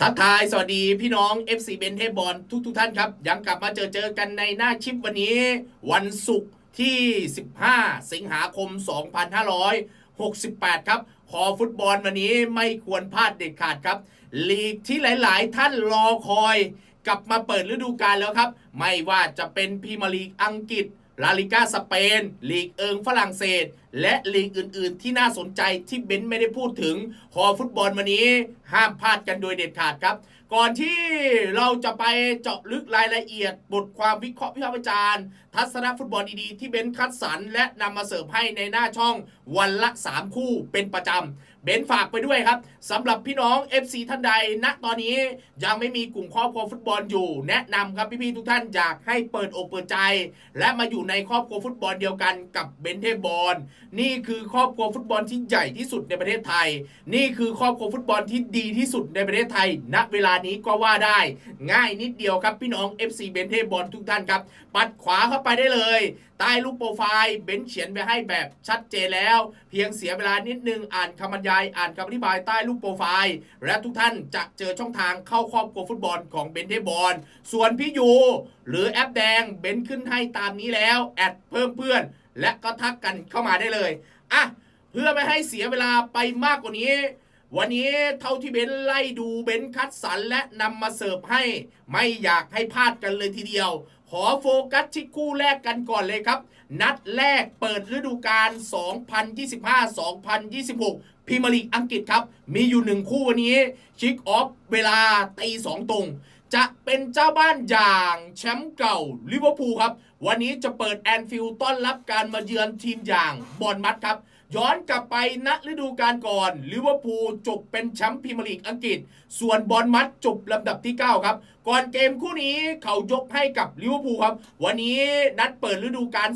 ทักทาย สวัสดีพี่น้อง FC เบนเทบอลทุกทุกท่านครับ ยังกลับมาเจอเจอกันในหน้าชิปวันนี้ วันศุกร์ที่ 15 สิงหาคม 2568 ครับ ขอฟุตบอลวันนี้ไม่ควรพลาดเด็ดขาดครับ ลีกที่หลาย ๆ ท่านรอคอย กลับมาเปิดฤดูกาลแล้วครับ ไม่ว่าจะเป็นพรีเมียร์ลีกอังกฤษ ลาลิก้าสเปน ลีกเอิงฝรั่งเศส และลีกอื่น ๆ ที่น่าสนใจที่เบนซ์ไม่ได้พูดถึงขอฟุตบอลวันนี้ ห้ามพลาดกันโดยเด็ดขาดครับ ก่อนที่เราจะไปเจาะลึกรายละเอียด บทความวิเคราะห์วิพากษ์วิจารณ์ ทัศนฟุตบอลดี ๆ ที่เบนซ์คัดสรรและนำมาเสิร์ฟให้ในหน้าช่องวันละ 3 คู่เป็นประจำ เบนฝากไปด้วยครับสำหรับพี่น้อง FC ท่านใดณตอนนี้ยังไม่มีกลุ่มครอบครัวฟุตบอลอยู่ แนะนำครับพี่ๆทุกท่านอยากให้เปิดอกเปิดใจ และมาอยู่ในครอบครัวฟุตบอลเดียวกันกับเบนเทบอลนี่คือครอบครัวฟุตบอลที่ใหญ่ที่สุดในประเทศไทย นี่คือครอบครัวฟุตบอลที่ดีที่สุดในประเทศไทย ณเวลานี้ก็ว่าได้ ง่ายนิดเดียวครับพี่น้อง FC เบนเทบอลทุกท่านครับปัดขวาเข้าไปได้เลย ใต้รูปโปรไฟล์เบนเขียนไปให้แบบชัดเจนแล้วเพียงเสียเวลานิดนึงอ่านคำบรรยาย อ่านคำอธิบายใต้รูปโปรไฟล์ และทุกท่านจะเจอช่องทางเข้าครอบครัวฟุตบอลของเบนเทบอลส่วนพี่ยูหรือแอปแดงเบนขึ้นให้ตามนี้แล้วแอดเพิ่มเพื่อน และก็ทักกันเข้ามาได้เลยอะเพื่อไม่ให้เสียเวลาไปมากกว่านี้วันนี้เท่าที่เบนไล่ดูเบนคัดสรรและนำมาเสิร์ฟให้ ไม่อยากให้พลาดกันเลยทีเดียวขอโฟกัสที่คู่แรกกันก่อนเลยครับ นัดแรกเปิดฤดูกาล 2025-2026พิมลีกอังกฤษครับ มีอยู่หนึ่งคู่วันนี้ ชิกออฟเวลาตีสองตรง จะเป็นเจ้าบ้านอย่างแชมป์เก่าลิเวอร์พูลครับวันนี้จะเปิดแอนฟิลด์ต้อนรับการมาเยือนทีมอย่างบอลมัดครับ ย้อนกลับไปณฤดูกาลก่อนลิเวอร์พูลจบเป็นแชมป์พรีเมียร์ลีกอังกฤษ ส่วนบอลมัดจบลำดับที่ 9 ครับ ก่อนเกมคู่นี้เขายกให้กับลิเวอร์พูลครับ วันนี้นัดเปิดฤดูกาล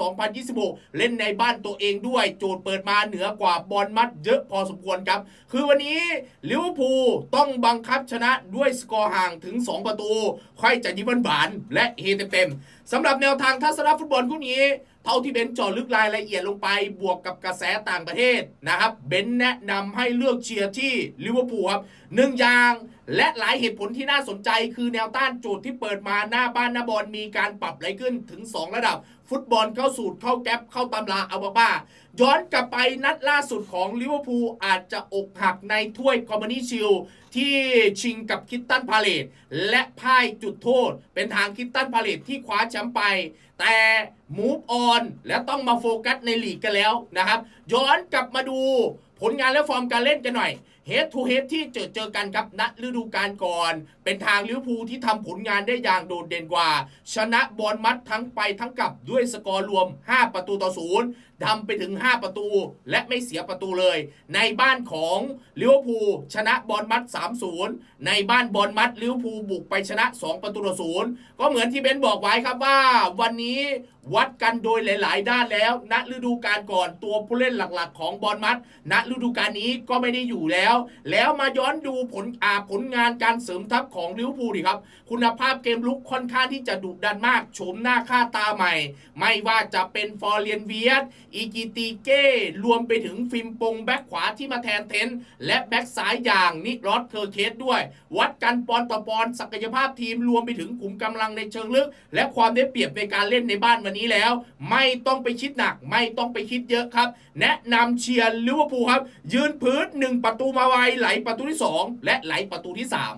2025-2026 เล่นในบ้านตัวเองด้วย โจทย์เปิดมาเหนือกว่าบอลมัดเยอะพอสมควรครับ คือวันนี้ลิเวอร์พูลต้องบังคับชนะด้วยสกอร์ห่างถึง 2 ประตู ค่อยจะยิ้มหวานและเฮเต็มสำหรับแนวทางทัศนฟุตบอลคู่นี้ เท่าที่เบนจอลึกรายละเอียดลงไปบวกกับกระแสต่างประเทศนะครับเบนแนะนำให้เลือกเชียร์ที่ลิเวอร์พูลครับหนึ่งอย่างและหลายเหตุผลที่น่าสนใจคือแนวต้านโจทย์ที่เปิดมาหน้าบ้านหน้าบอลมีการปรับไหลขึ้นถึง 2 ระดับ ฟุตบอลเข้าสูตรเข้าแก๊ปเข้าตำราเอาบ้าบ้า ย้อนกลับไปนัดล่าสุดของลิเวอร์พูลอาจจะอกหักในถ้วยคอมมานีชิลที่ชิงกับคิตตันพาเลตและพ่ายจุดโทษ เป็นทางคิตตันพาเลตที่คว้าแชมป์ไป แต่ move on และต้องมาโฟกัสในลีกกันแล้วนะครับ ย้อนกลับมาดูผลงานและฟอร์มการเล่นกันหน่อยเฮดทูเฮดที่เจอเจอกันครับณฤดูกาลก่อน เป็นทางลิเวอร์พูลที่ทำผลงานได้อย่างโดดเด่นกว่า ชนะบอลมัดทั้งไปทั้งกลับด้วยสกอร์รวม 5 ประตูต่อศูนย์ ทำไปถึง 5 ประตู และไม่เสียประตูเลย ในบ้านของลิเวอร์พูลชนะบอลมัด 3-0 ในบ้านบอลมัดลิเวอร์พูลบุกไปชนะ 2 ประตูต่อศูนย์ก็เหมือนที่เบนบอกไว้ครับว่า วันนี้วัดกันโดยหลาย ๆ ด้านแล้วณฤดูกาลก่อนตัวผู้เล่นหลักๆ ของบอลมัดณฤดูกาลนี้ก็ไม่ได้อยู่แล้ว แล้วมาย้อนดูผลอาผลงานการเสริมทัพของลิเวอร์พูลดิครับ คุณภาพเกมลุกค่อนข้างที่จะดุดันมากโฉมหน้าค่าตาใหม่ ไม่ว่าจะเป็นฟอร์เรียนเวียสอีกิติเก้รวมไปถึงฟิมปงแบ็คขวาที่มาแทนเทน และแบ็คซ้ายอย่างนิรอสเคอร์เคสด้วย วัดกันปอนต่อปอนศักยภาพทีมรวมไปถึงกลุ่มกำลังในเชิงลึก และความได้เปรียบในการเล่นในบ้านวันนี้แล้ว ไม่ต้องไปคิดหนัก ไม่ต้องไปคิดเยอะครับ แนะนำเชียร์ลิเวอร์พูลครับ ยืนพื้นหนึ่งประตูมาไวไหลประตูที่สองและไหลประตูที่สาม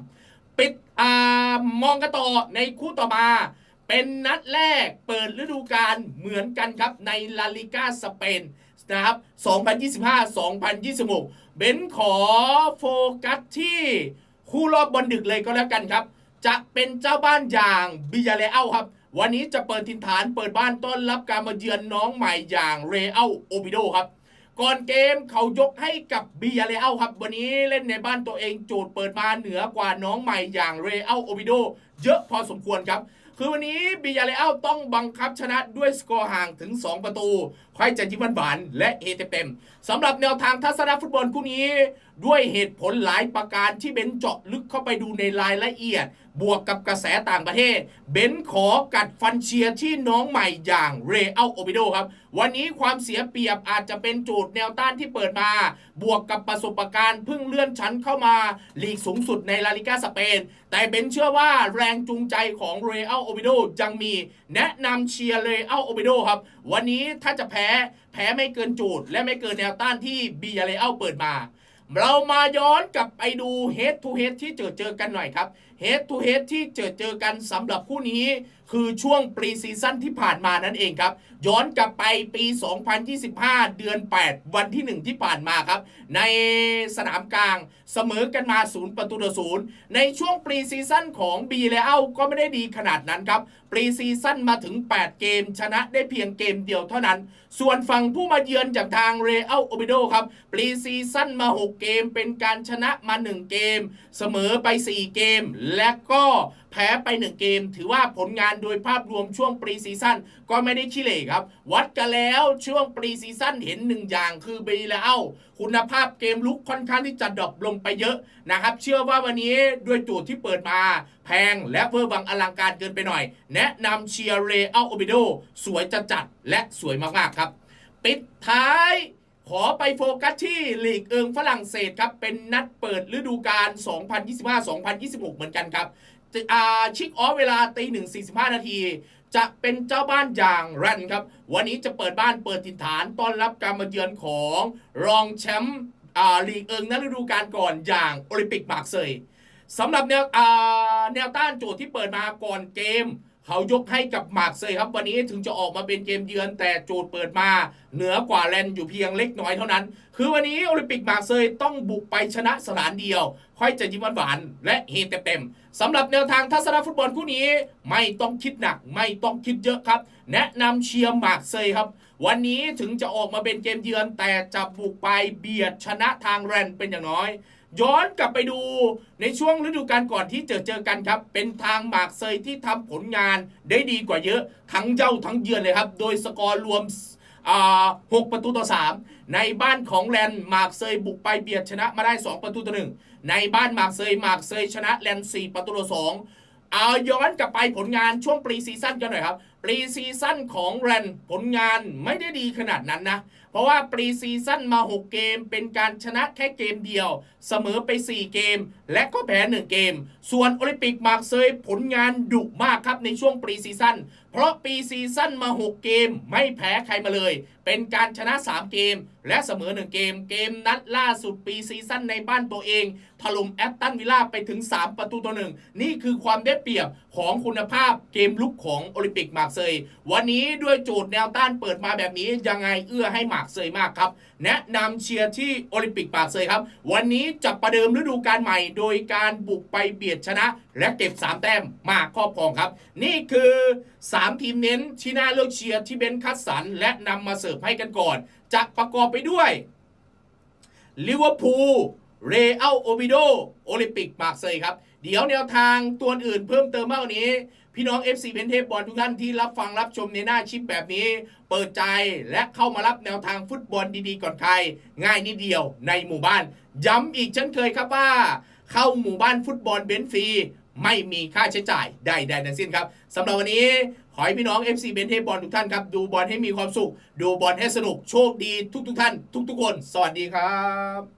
ปิดอ่ามองกันต่อในคู่ต่อมา เป็นนัดแรกเปิดฤดูกาลเหมือนกันครับในลาลิก้าสเปนนะครับ 2025-2026 เบนขอโฟกัสที่คู่รอบบอลดึกเลยก็แล้วกันครับ จะเป็นเจ้าบ้านอย่างบิยาเลอัลครับ วันนี้จะเปิดทินฐานเปิดบ้านต้อนรับการมาเยือนน้องใหม่อย่างเรอัลโอบิโดครับ ก่อนเกมเขายกให้กับบียาเรอัลครับ วันนี้เล่นในบ้านตัวเองโจทย์เปิดมาเหนือกว่าน้องใหม่อย่างเรอัลโอบิโดเยอะพอสมควรครับ คือวันนี้บียาเรอัลต้องบังคับชนะด้วยสกอร์ห่างถึง 2 ประตูค่อยจะยิ้มหวานและเอเต็มสำหรับแนวทางทัศนฟุตบอลคู่นี้ ด้วยเหตุผลหลายประการที่เบนเจาะลึกเข้าไปดูในรายละเอียดบวกกับกระแสต่างประเทศ เบนขอกัดฟันเชียร์ที่น้องใหม่อย่างเรอัลโอบิโดครับ วันนี้ความเสียเปรียบอาจจะเป็นจทย์แนวต้านที่เปิดมา บวกกับประสบการณ์เพิ่งเลื่อนชั้นเข้ามาลีกสูงสุดในลาลิกาสเปน แต่เบนเชื่อว่าแรงจูงใจของเรอัลโอบิโดยังมี แนะนำเชียร์เรอัลโอบิโดครับ วันนี้ถ้าจะแพ้แพ้ไม่เกินจทย์และไม่เกินแนวต้านที่บียาเรอัลเปิดมาเรามาย้อนกลับไปดู Head to Head ที่เจอเจอกันหน่อยครับ Head to Head ที่เจอเจอกันสำหรับคู่นี้ คือช่วงปรีซีซั่นที่ผ่านมานั่นเองครับ ย้อนกลับไปปี 2025 เดือน 8 วันที่ 1 ที่ผ่านมาครับ ในสนามกลางเสมอกันมา0ประตูต่อศูนย์ในช่วงปรีซีซั่นของบีเลอัลก็ไม่ได้ดีขนาดนั้นครับ ปรีซีซั่นมาถึง 8 เกม ชนะได้เพียงเกมเดียวเท่านั้น ส่วนฝั่งผู้มาเยือนจากทางเรอัลโอบิโดครับปรีซีซั่นมา 6 เกมเป็นการชนะมา 1 เกม เสมอไป 4 เกมและก็แพ้ไป 1 เกม ถือว่าผลงานโดยภาพรวมช่วงปรีซีซั่นก็ไม่ได้ขี้เหร่ครับ วัดกันแล้วช่วงปรีซีซั่นเห็นหนึ่งอย่างคือเบลาคุณภาพเกมลุกค่อนข้างที่จะดรอปลงไปเยอะนะครับ เชื่อว่าวันนี้ด้วยโจทย์ที่เปิดมา แพงและเวอร์วังอลังการเกินไปหน่อย แนะนำเชียร์เรอัลโอบิโดสวยจัดจัดและสวยมากๆครับ ปิดท้าย ขอไปโฟกัสที่ลีกเอิงฝรั่งเศสครับ เป็นนัดเปิดฤดูกาล 2025-2026 เหมือนกันครับชิกออฟเวลาตีหนึ่งสี่สิบห้านาที จะเป็นเจ้าบ้านอย่างแรนครับ วันนี้จะเปิดบ้านเปิดถิ่นฐานต้อนรับการมาเยือนของรองแชมป์ลีกเอิงในฤดูกาลก่อนอย่างโอลิมปิกมาร์เซยสำหรับแนวแนวต้านโจทย์ที่เปิดมาก่อนเกม เขายกให้กับมาร์กเซยครับวันนี้ถึงจะออกมาเป็นเกมเยือนแต่โจทย์เปิดมา เหนือกว่าแลนด์อยู่เพียงเล็กน้อยเท่านั้น คือวันนี้โอลิมปิกมาร์กเซยต้องบุกไปชนะสนามเดียว ค่อยจะยิ้มหวานและเฮเต็มๆสำหรับแนวทางทัศนฟุตบอลคู่นี้ ไม่ต้องคิดหนักไม่ต้องคิดเยอะครับ แนะนำเชียร์มาร์กเซยครับ วันนี้ถึงจะออกมาเป็นเกมเยือนแต่จะบุกไปเบียดชนะทางแรนเป็นอย่างน้อย ย้อนกลับไปดูในช่วงฤดูกาลก่อนที่เจอเจอกันครับ เป็นทางหมากเซยที่ทำผลงานได้ดีกว่าเยอะ ทั้งเย้าทั้งเยือนเลยครับ โดยสกอร์รวมหกประตูต่อ 3 ในบ้านของแลนด์หมากเซยบุกไปเบียดชนะมาได้ 2 ประตูต่อหนึ่งในบ้านหมากเซยหมากเซยชนะแลนด์4ประตูต่อสองเอาย้อนกลับไปผลงานช่วงปรีซีซั่นกันหน่อยครับ ปรีซีซั่นของแรนผลงานไม่ได้ดีขนาดนั้นนะ เพราะว่าปรีซีซั่นมา 6 เกม เป็นการชนะแค่เกมเดียว เสมอไป 4 เกม และก็แพ้ 1 เกม ส่วนโอลิมปิกมาร์เซยผลงานดุมากครับในช่วงปรีซีซั่น เพราะปีซีซั่นมา 6 เกมไม่แพ้ใครมาเลย เป็นการชนะ 3 เกม และเสมอ 1 เกม เกมนัดล่าสุดปีซีซั่นในบ้านตัวเอง ถล่มแอตตันวิลล่าไปถึง 3 ประตูต่อหนึ่งนี่คือความได้เปรียบของคุณภาพเกมลุกของโอลิมปิกมาร์กเซยวันนี้ด้วยโจทย์แนวต้านเปิดมาแบบนี้ยังไงเอื้อให้มาร์กเซยมากครับ แนะนำเชียร์ที่โอลิมปิกมาร์กเซยครับ วันนี้จะประเดิมฤดูกาลใหม่ โดยการบุกไปเบียดชนะและเก็บ 3 แต้มมาครอบครองครับ นี่คือ 3 ทีมเน้นที่น่าเลือกเชียร์ที่เบนคัดสรรและนำมาเสิร์ฟให้กันก่อน จะประกอบไปด้วยลิเวอร์พูลเรอัลโอบิโดโอลิมปิกมากเซยครับ เดี๋ยวแนวทางตัวอื่นเพิ่มเติมมากกว่านี้ พี่น้อง FC เพนเทปบอลทุกท่านที่รับฟังรับชมในหน้าชิปแบบนี้ เปิดใจและเข้ามารับแนวทางฟุตบอลดีๆก่อนใคร ง่ายนิดเดียวในหมู่บ้าน ย้ำอีกเช่นเคยครับว่า เข้าหมู่บ้านฟุตบอลเบนฟรี ไม่มีค่าใช้จ่ายใดๆทั้งสิ้นครับสำหรับวันนี้ขอให้พี่น้อง FC เบนเทบอลทุกท่านครับ ดูบอลให้มีความสุข ดูบอลให้สนุกโชคดีทุกๆท่าน ทุกๆคน สวัสดีครับ